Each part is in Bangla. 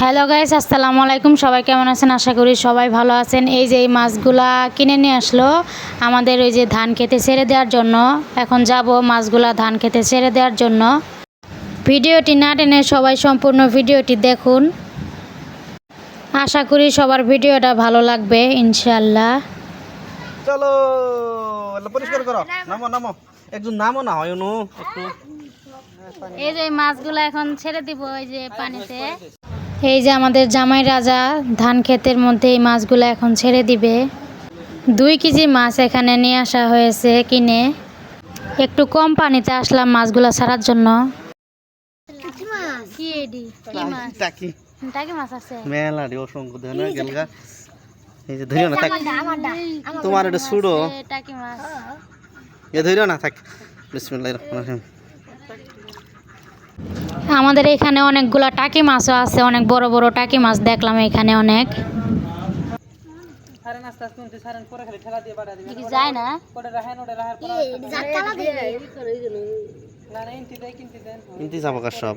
হ্যালো গাইস আসসালামু আলাইকুম। সবাই কেমন আছেন? আশা করি সবাই ভালো আছেন। এই যে এই মাছগুলা কিনে নিয়ে আসলো আমাদের ওই যে ধান খেতে ছেড়ে দেওয়ার জন্য। এখন যাব মাছগুলা ধান খেতে ছেড়ে দেওয়ার জন্য। ভিডিওটি না টেনে সবাই সম্পূর্ণ ভিডিওটি দেখুন। আশা করি সবার ভিডিওটা ভালো লাগবে ইনশাল্লাহ চলো পরিষ্কার করো। নামো নামো। একজন নামো না হয় একটু। এই যে মাছগুলো এখন ছেড়ে দিব এই যে পানিতে। এই যে আমাদের জামাই রাজা ধান ক্ষেতের মধ্যে এই মাছগুলো এখন ছেড়ে দিবে। দুই কেজি মাছ এখানে নিয়ে আসা হয়েছে কিনে। একটু কম পানিতে আসলাম মাছগুলো ছাড়ার জন্য। কি এডি? কি মাছ? টাকি। টাকি মাছ আছে। মেলা রে অসংখ্য দেহ না গেলগা। এই যে ধরিও না থাক। তোমার এটা ছুড়ো। এ ধরিও না থাক। বিসমিল্লাহির রহমানির রহিম। আমাদের এখানে অনেকগুলা টাকি মাছও আছে অনেক বড় বড় টাকি মাছ দেখলাম এখানে অনেক। কি যায় না? কিনতে যাব কার সব।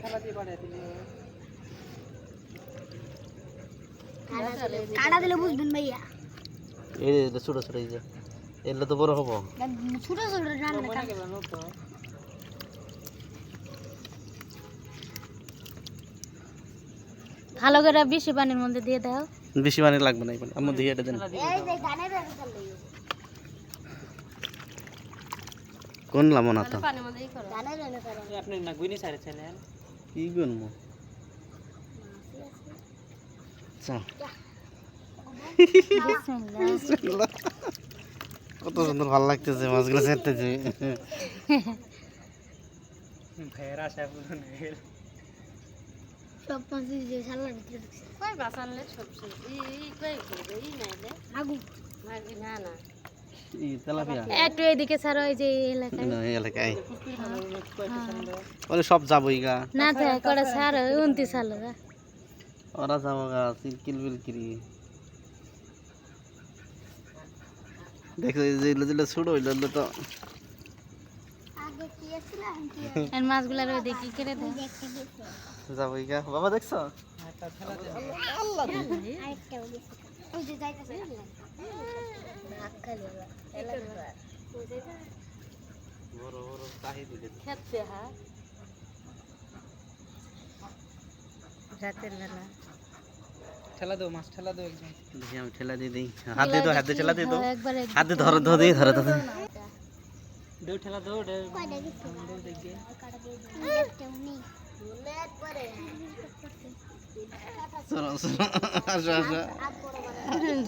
কাটা দিলে বুঝবেন ভাইয়া। এই ছোট ছোট এই যে। এগুলো তো বড় হব। ছোট ছোট ভালো করে বেশি পানির মধ্যে দিয়ে দাও। বেশি পানি লাগবে না এখানে আমার দিয়ে এটা দেন। কোন লামো না তো? কি গুনমো কত সুন্দর ভালো লাগতেছে মাছগুলো ছেড়তেছে। সব মাছ যে সালার ভিতরে ঢুকছে। আগু। এই তেলাপিয়া। একটু এদিকে ছাড়ো এই যে এলাকায়। না, এলাকায়। ওরে সব যাবোই গা। না তো করে ছাড়ো উনতি ছাড়ো গা। ওরা যাব গা কিল বিল কিরি দেখো এই যে এগুলো যেগুলো ছোট হইল তো আগে কি আছিল কি আর মাছগুলার ওই দেখি। কেড়ে দাও যাবোই গা। বাবা দেখছ? আরেকটা ওই যে যাইতেছে ভাত খাইলো বড় বড় চাহি দিলে খেতে হ্যাঁ রাতের বেলা দেখি আমি ঠেলা দিয়ে দিই। হাত দিয়ে দাও হাত দিয়ে ঠেলা দিয়ে দাও। একবার হাত দিয়ে ধরো ধরো দিয়ে ধরো ধরো।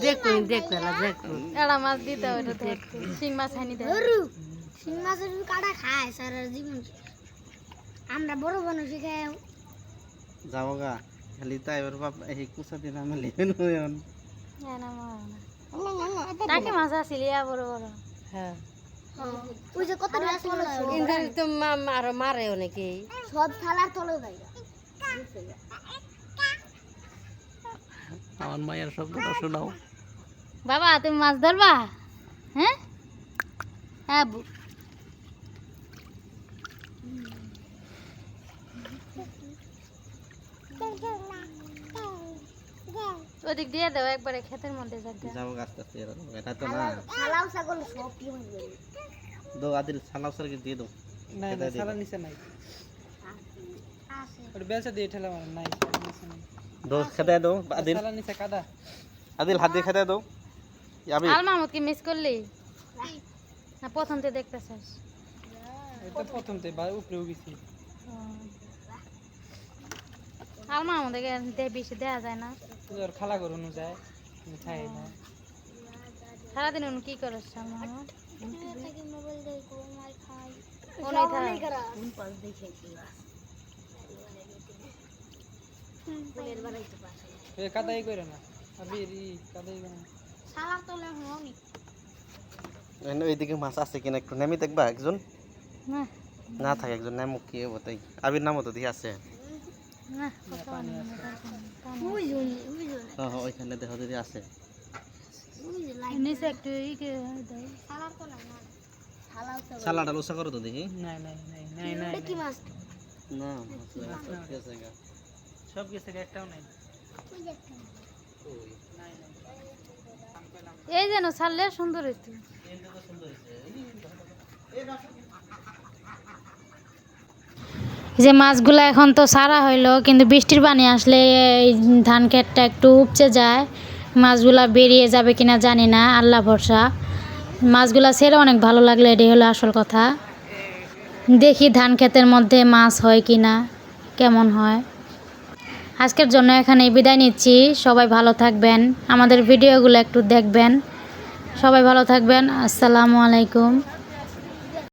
দেখুন দেখুন দেখুন। এড়া মাছ দিতে ওটা শিং মাছ হানি দেয় শিং মাছের কাটা খায় সারা জীবন। আমরা বড় মানুষ খাই যাব গা। খালি তাই এবার বাপ এই কুচা দিন আমি লেবেন টাকি মাছ আছিল ইয়া বড় বড়। ওই যে কত তো আরও মারে অনেকে। সব থালার তলে যায়। আমার মায়ের শব্দটা শোনাও। বাবা তুমি মাছ ধরবা? হ্যাঁ? হ্যাঁ ওদিক দিয়ে দাও একবারে ক্ষেতের মধ্যে যাব গা আস্তে আস্তে এটা তো না। থালাও ছাগল সব কি হয়ে যাবে দো আদিল সালাম দিয়ে দাও। খেতে দিয়ে দাও। আছে দো খেতে দাও আদিল। আদিল হাত দিয়ে খেতে দাও। আবি আল মাহমুদকে মিস করলি? না প্রথম থেকে দেখতেছিস আল মাহমুদকে দে- বেশি দেওয়া যায় না। সারাদিন উনি কি করিস আল মাহমুদ এনে ওইদিকে মাছ আছে কিনা একটু নেমে দেখবা একজন? না না থাকে একজন নেমুক কি হব তাই? আবির নামও তো দিয়ে আছে। হ্যাঁ হ্যাঁ, ওইখানে দেখো যদি আছে। নিচে একটু ই করে দাও সালার তলে না সালাটা লোসা করো তো দেখি এটা কি মাছ? না মাছ নাই, সব গেছে গা। সব গেছে একটাও নাই। এই যেন ছাড়লে সুন্দর হইতো। যে মাছগুলো এখন তো সারা হইল কিন্তু বৃষ্টির পানি আসলে এই ধান ক্ষেতটা একটু উপচে যায়। মাছগুলা বেরিয়ে যাবে কিনা জানি না, আল্লাহ ভরসা। মাছগুলা ছেড়ে অনেক ভালো লাগল, এটাই হলো আসল কথা। দেখি ধান ক্ষেতের মধ্যে মাছ হয় কি না কেমন হয়। আজকের জন্য এখানে বিদায় নিচ্ছি। সবাই ভালো থাকবেন, আমাদের ভিডিওগুলো একটু দেখবেন। সবাই ভালো থাকবেন, আসসালামু আলাইকুম।